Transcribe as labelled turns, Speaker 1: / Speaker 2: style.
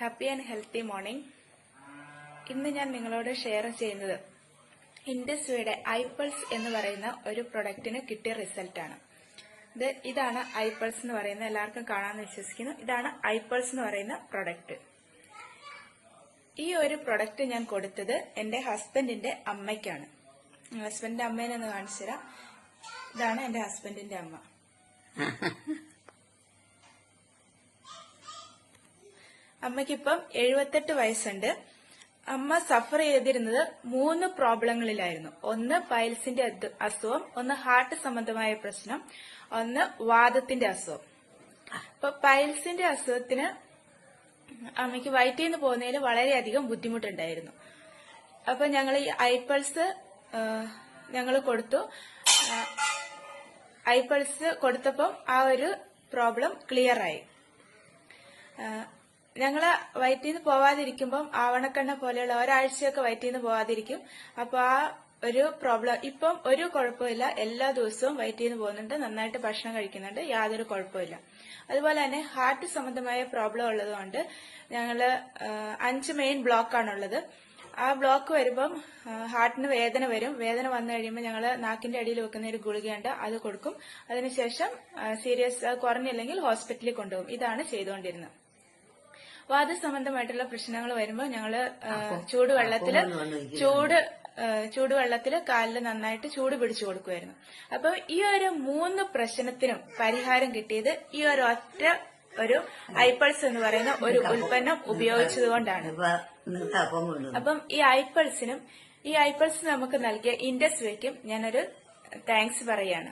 Speaker 1: Happy and healthy morning. ഇന്ന് ഞാൻ നിങ്ങളോട് ഷെയർ ചെയ്യുന്നത് ഇൻഡസ്ട്രിയുടെ ഐപൾസ് എന്ന് പറയുന്ന ഒരു പ്രൊഡക്റ്റിന് കിട്ടിയ റിസൾട്ടാണ് ഇത് ഇതാണ് ഐപൾസ് എന്ന് പറയുന്ന എല്ലാവർക്കും കാണാമെന്ന് വിശ്വസിക്കുന്നു. ഇതാണ് ഐപൾസ് എന്ന് പറയുന്ന പ്രൊഡക്റ്റ് ഈ ഒരു പ്രൊഡക്റ്റ് ഞാൻ കൊടുത്തത് എന്റെ ഹസ്ബൻഡിന്റെ അമ്മയ്ക്കാണ്. ഹസ്ബൻഡിന്റെ അമ്മേനെ ഒന്ന് കാണിച്ചു തരാം ഇതാണ് എന്റെ ഹസ്ബൻഡിന്റെ അമ്മ. അമ്മയ്ക്കിപ്പം എഴുപത്തെട്ട് വയസ്സുണ്ട്. അമ്മ സഫർ ചെയ്തിരുന്നത് മൂന്ന് പ്രോബ്ലങ്ങളിലായിരുന്നു ഒന്ന് പൈൽസിന്റെ അസുഖം ഒന്ന് ഹാർട്ട് സംബന്ധമായ പ്രശ്നം ഒന്ന് വാദത്തിന്റെ അസുഖം. അപ്പൊ പൈൽസിന്റെ അസുഖത്തിന് അമ്മയ്ക്ക് വയറ്റിൽ നിന്ന് പോകുന്നതിൽ വളരെയധികം ബുദ്ധിമുട്ടുണ്ടായിരുന്നു. അപ്പൊ ഞങ്ങൾ ഈ ഐപ്പൾസ് ഞങ്ങൾ കൊടുത്തു. ഐപ്പൾസ് കൊടുത്തപ്പം ആ ഒരു പ്രോബ്ലം ക്ലിയർ ആയി. ഞങ്ങൾ വയറ്റിൽ നിന്ന് പോവാതിരിക്കുമ്പം ആവണക്കണ്ണ പോലെയുള്ള ഒരാഴ്ചയൊക്കെ വയറ്റിൽ നിന്ന് പോവാതിരിക്കും. അപ്പൊ ആ ഒരു പ്രോബ്ലം ഇപ്പം ഒരു കുഴപ്പമില്ല. എല്ലാ ദിവസവും വയറ്റിൽ നിന്ന് പോകുന്നുണ്ട്. നന്നായിട്ട് ഭക്ഷണം കഴിക്കുന്നുണ്ട്. യാതൊരു കുഴപ്പമില്ല. അതുപോലെ തന്നെ ഹാർട്ട് സംബന്ധമായ പ്രോബ്ലം ഉള്ളതുകൊണ്ട് ഞങ്ങൾ അഞ്ച് മെയിൻ ബ്ലോക്കാണുള്ളത്. ആ ബ്ലോക്ക് വരുമ്പം ഹാർട്ടിന് വേദന വരും. വേദന വന്നു കഴിയുമ്പോൾ ഞങ്ങൾ നാക്കിന്റെ അടിയിൽ വെക്കുന്ന ഒരു ഗുളികയുണ്ട്. അത് കൊടുക്കും. അതിനുശേഷം സീരിയസ് കുറഞ്ഞില്ലെങ്കിൽ ഹോസ്പിറ്റലിൽ കൊണ്ടുപോകും. ഇതാണ് ചെയ്തുകൊണ്ടിരുന്നത്. വാദ സംബന്ധമായിട്ടുള്ള പ്രശ്നങ്ങൾ വരുമ്പോൾ ഞങ്ങൾ ചൂടുവെള്ളത്തിൽ ചൂടുവെള്ളത്തിൽ ചൂട് ചൂടുവെള്ളത്തിൽ കാലിൽ നന്നായിട്ട് ചൂട് പിടിച്ചു കൊടുക്കുമായിരുന്നു അപ്പൊ ഈ ഒരു മൂന്ന് പ്രശ്നത്തിനും പരിഹാരം കിട്ടിയത് ഈ ഒരു ഒറ്റ ഒരു ഐപ്പൾസ് എന്ന് പറയുന്ന ഒരു ഉൽപ്പന്നം ഉപയോഗിച്ചതുകൊണ്ടാണ് അപ്പം ഈ ഐപ്പൾസിനും ഈ ഐപ്പൾസ് നമുക്ക് നൽകിയ ഇൻഡസ്ട്രിക്കും ഞാനൊരു താങ്ക്സ് പറയാണ്.